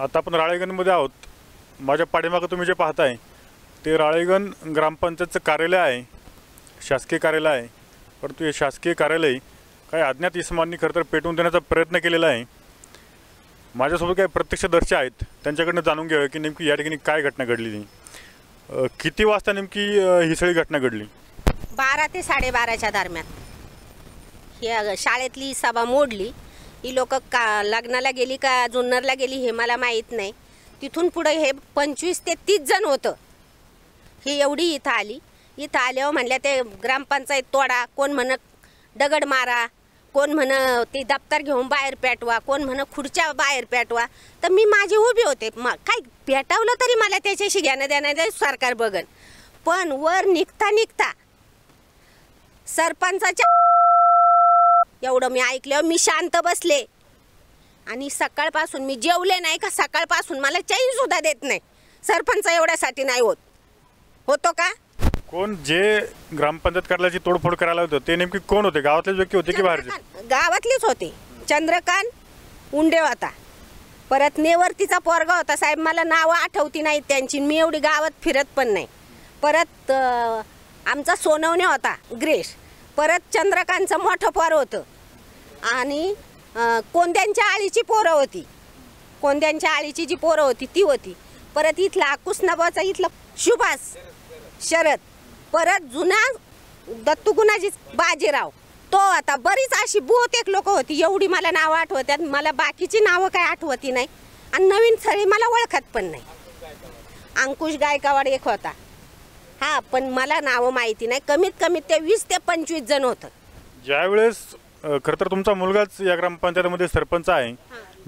आता आपण राळेगणमध्ये आहोत. माझ्या पाठीमागं तुम्ही जे पाहताय ते राळेगण ग्रामपंचायतचं कार्यालय आहे. शासकीय कार्यालय आहे. परंतु हे शासकीय कार्यालय काही अज्ञात इसमांनी खरं तर पेटवून देण्याचा प्रयत्न केलेला आहे. माझ्यासोबत काही प्रत्यक्षदर्शी आहेत. त्यांच्याकडनं जाणून घ्यावं की नेमकी या ठिकाणी काय घटना घडली अ, किती वाजता नेमकी ही सगळी घटना घडली? बारा ते साडेबाराच्या दरम्यान. हे शाळेतली सभा मोडली. ही लोक का लग्नाला गेली का जुन्नरला गेली हे मला माहीत नाही. तिथून पुढं हे पंचवीस ते तीस जण होतं. ही एवढी इथं आली. इथं आल्यावर म्हणल्या ते ग्रामपंचायत तोडा कोण म्हण दगड मारा कोण म्हण ते दप्तर घेऊन बाहेर पेटवा कोण म्हण खुर्च्या बाहेर पेटवा. तर मी माझी उभी होते. मग काय पेटवलं तरी मला त्याच्याशी घेणं देणं नाही, सरकार बघन. पण वर निघता निघता सरपंचाच्या एवढं मी ऐकल्यावर मी शांत बसले. आणि सकाळपासून मी जेवले नाही का सकाळपासून मला चैन सुद्धा देत नाही. सरपंच एवढ्यासाठी नाही होत. होतो का? कोण जे ग्रामपंचायत कार्यालयाची तोडफोड करायला होतं ते नेमकी कोण होते? गावातलेच व्यक्ती होते की बाहेरचे? चंद्रकांत गावातलीच होते. चंद्रकांत उंडे होता. परत नेवरतीचा पोरगा होता. साहेब मला नावं आठवती नाहीत त्यांची. मी एवढी गावात फिरत पण नाही. परत आमचा सोनवणे होता ग्रेश. परत चंद्रकांतचं मोठं पोरं होतं. आणि कोंद्यांच्या आळीची पोरं होती. कोंद्यांच्या आळीची जी पोरं होती ती होती. परत इथला आकुसनाबाचा इथला सुभाष शरद परत जुना दत्तुगुणाजी बाजीराव. तो आता बरीच अशी बहुतेक लोक होती. एवढी मला नावं आठवत्यात मला बाकीची नावं काय आठवती नाही. आणि नवीन सरी मला ओळखत पण नाही. अंकुश गायकावाड एक होता. हा पण मला नावं माहिती नाही. कमीत कमी ते वीस ते पंचवीस जण होतं ज्यावेळेस खरं तर तुमचा मुलगाच या ग्रामपंचायतीमध्ये सरपंच आहे.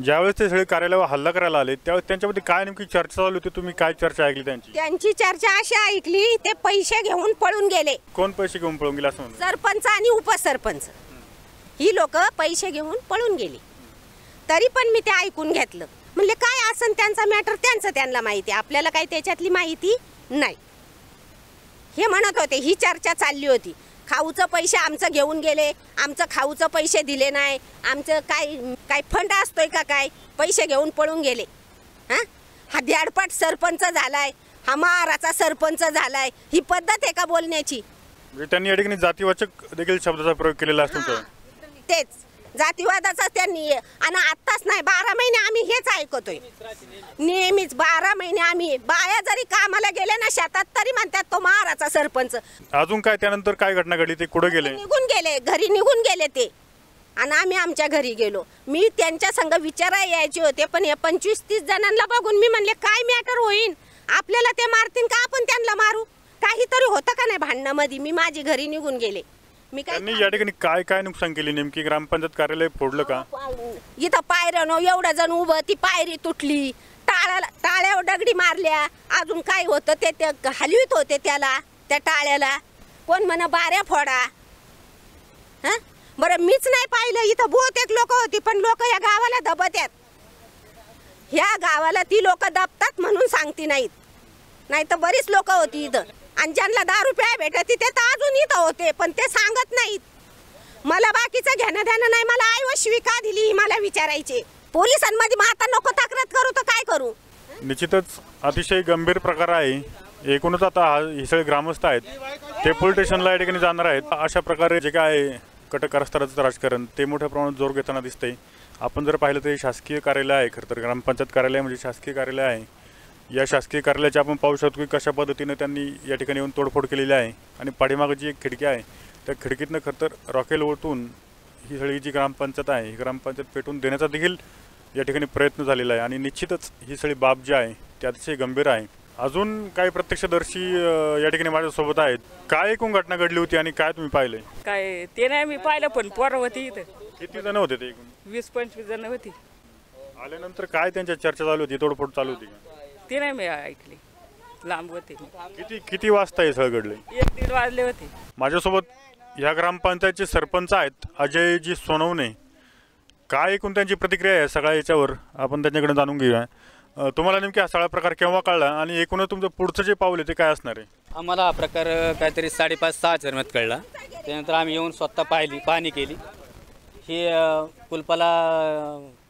ज्यावेळेस ते सगळे कार्यालयावर हल्ला करायला आले त्यावेळेस त्यांच्यामध्ये काय नेमकी चर्चा चालू होती? तुम्ही काय चर्चा ऐकली त्यांची? त्यांची चर्चा अशी ऐकली ते पैसे घेऊन पळून गेले. कोण पैसे घेऊन पळून गेले असं सरपंच आणि उपसरपंच. ही लोक पैसे घेऊन पळून गेली. तरी पण मी ते ऐकून घेतलं. म्हणले काय असन त्यांचा मॅटर त्यांचं त्यांना माहिती. आपल्याला काही त्याच्यातली माहिती नाही. हे म्हणत होते ही चर्चा चालली होती. खाऊचं पैसे आमचं घेऊन गेले आमचं खाऊचं पैसे दिले नाही आमचं काय काय फंड असतोय का काय पैसे घेऊन पळून गेले. हां? हा ध्याडपाट सरपंच झालाय हा महाराचा सरपंच झालाय ही पद्धत आहे का बोलण्याची? म्हणजे त्यांनी या ठिकाणी जातीवाचक देखील शब्दाचा प्रयोग केलेला असतो तेच. जातीवादाचा त्यांनी आणि आत्ताच नाही बारा महिने आम्ही हेच ऐकतोय. नेहमीच बारा महिने आम्ही बाया जरी कामाला गेले ना शेतात तरी म्हणतात तो महाराचा सरपंच. अजून काय त्यानंतर काय घटना घडली ते कुठे गेले? निघून गेले घरी निघून गेले ते. आणि आम्ही आमच्या घरी गेलो. मी त्यांच्या संग विचारायला यायचे होते पण हे पंचवीस तीस जणांना बघून मी म्हणले काय मॅटर होईन? आपल्याला ते मारतील का आपण त्यांना मारू? काहीतरी होतं का नाही भांडणामध्ये मी माझी घरी निघून गेले. मी काय त्यांनी या ठिकाणी काय काय नुकसान केली? नेमकी ग्रामपंचायत कार्यालय फोडलं का? इथं पायऱ्यानं एवढं जण उभं ती पायरी तुटली. टाळ्याला टाळ्यावर दगडी मारल्या. अजून काय होतं ते ते हलवीत होते त्याला त्या टाळ्याला. कोण म्हण बाऱ्या फोडा. हं? बरं मीच नाही पाहिलं. इथं बहुतेक लोक होती पण लोक या गावाला दबत्यात ह्या गावाला ती लोक दबतात म्हणून सांगती नाहीत. नाही तर बरीच लोक होती इथं. आणि ज्यांना दारू रुपया भेटत ते तर अजून इथं होते पण ते सांगत नाहीत. मला बाकीचं घेणं देणं नाही मला आई व का दिली ही मला विचारायचे. पोलिसांमध्ये मग आता नको तक्रार करू तर काय करू? निश्चितच अतिशय गंभीर प्रकार आहे. एकूणच आता हा हे सगळे ग्रामस्थ आहेत. ते पोलीस स्टेशनला या ठिकाणी जाणार आहेत. अशा प्रकारे जे काय कटक स्तराचं राजकारण ते मोठ्या प्रमाणात जोर घेताना दिसतंय. आपण जर पाहिलं तर शासकीय कार्यालय आहे खरं तर ग्रामपंचायत कार्यालय म्हणजे शासकीय कार्यालय आहे. या शासकीय कार्यालयाची आपण पाहू शकतो की कशा पद्धतीने त्यांनी या ठिकाणी येऊन तोडफोड केलेली आहे आणि पाठीमागं जी एक खिडकी आहे त्या खिडकीतनं खरं तर रॉकेल ओतून ही सगळी जी ग्रामपंचायत आहे ही ग्रामपंचायत पेटून देण्याचा देखील या ठिकाणी प्रयत्न झालेला आहे. आणि निश्चितच ही सगळी बाब जी आहे ती अतिशय गंभीर आहे. अजून काही प्रत्यक्षदर्शी या ठिकाणी माझ्यासोबत आहेत. काय एकूण घटना घडली होती आणि काय तुम्ही पाहिले काय ते नाही मी पाहिलं पण पोरं होती इथं. किती जण होते ते एकूण? वीस पंचवीस जण होती. आल्यानंतर काय त्यांच्या चर्चा चालू होती तोडफोड चालू होती का? ते नाही मी ऐकली. लांब होते किती किती वाजता हे सगळं घडलंय? एक दीड वाजले होते. माझ्यासोबत ह्या ग्रामपंचायतचे सरपंच आहेत अजयजी सोनवणे. काय एकूण त्यांची प्रतिक्रिया आहे सगळ्या याच्यावर? आपण त्यांच्याकडे जाणून घेऊया. तुम्हाला नेमकी हा सगळा प्रकार केव्हा कळला आणि एकूणच तुमचं पुढचं जे पाऊल आहे ते काय असणार आहे? आम्हाला हा प्रकार काहीतरी साडेपाच सहा जन्मात कळला. त्यानंतर आम्ही येऊन स्वतः पाहिली पाहणी केली. ही कुलपाला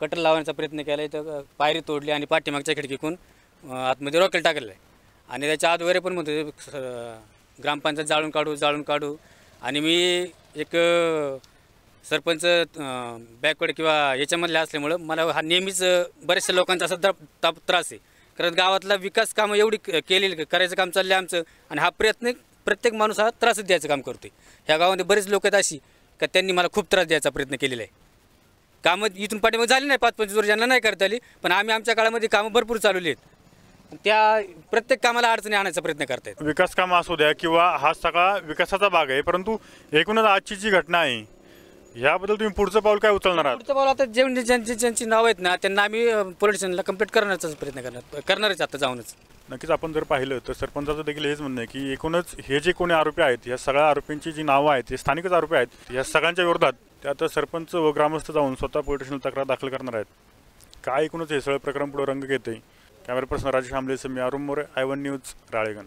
कटर लावण्याचा प्रयत्न केला. इथं पायरी तोडली आणि पाठीमागच्या खिडकीकून आतमध्ये रॉकेल टाकलेलं आहे आणि त्याच्या आत वगैरे पण म्हणतो ग्रामपंचायत जाळून काढू जाळून काढू. आणि मी एक सरपंच बॅकवर्ड किंवा याच्यामधले असल्यामुळं मला हा नेहमीच बऱ्याचशा लोकांचा असा त्र- त्रास आहे. कारण गावातला विकास कामं एवढी क- केलेली करायचं काम चाललं आहे आमचं. आणि हा प्रयत्न प्रत्येक माणूस हा त्रासच द्यायचं काम करतो ह्या गावामध्ये बरेच लोक आहेत अशी का त्यांनी मला खूप त्रास द्यायचा प्रयत्न केलेला आहे. कामं इथून पाठीमागे झाली नाही पाच पंचवीस वर्षांना नाही करता आली पण आम्ही आमच्या काळामध्ये कामं भरपूर चालवली आहेत. त्या प्रत्येक कामाला अडचणी आणायचा प्रयत्न करतायत. विकास काम असू द्या किंवा हा सगळा विकासाचा भाग आहे परंतु एकूणच आजची जी घटना आहे याबद्दल तुम्ही पुढचं पाऊल काय उचलणार आहात? पुढचं पाऊल आता जे ज्यांची ज्यांची नाव आहेत ना त्यांना आम्ही पोलीस स्टेशनला कंप्लीट करण्याचा प्रयत्न करणार करणारच आता जाऊनच. नक्कीच आपण जर पाहिलं तर सरपंचाचं देखील हेच म्हणणं आहे की एकूणच हे जे कोणी आरोपी आहेत या सगळ्या आरोपींची जी नावं आहेत हे स्थानिकच आरोपी आहेत या सगळ्यांच्या विरोधात ते आता सरपंच व ग्रामस्थ जाऊन स्वतः पोलीस स्टेशनला तक्रार दाखल करणार आहेत. काय एकूणच हे सगळं प्रकरण पुढे रंग घेते camera person Rajesh Ambale me Arun More I one news Ralegan.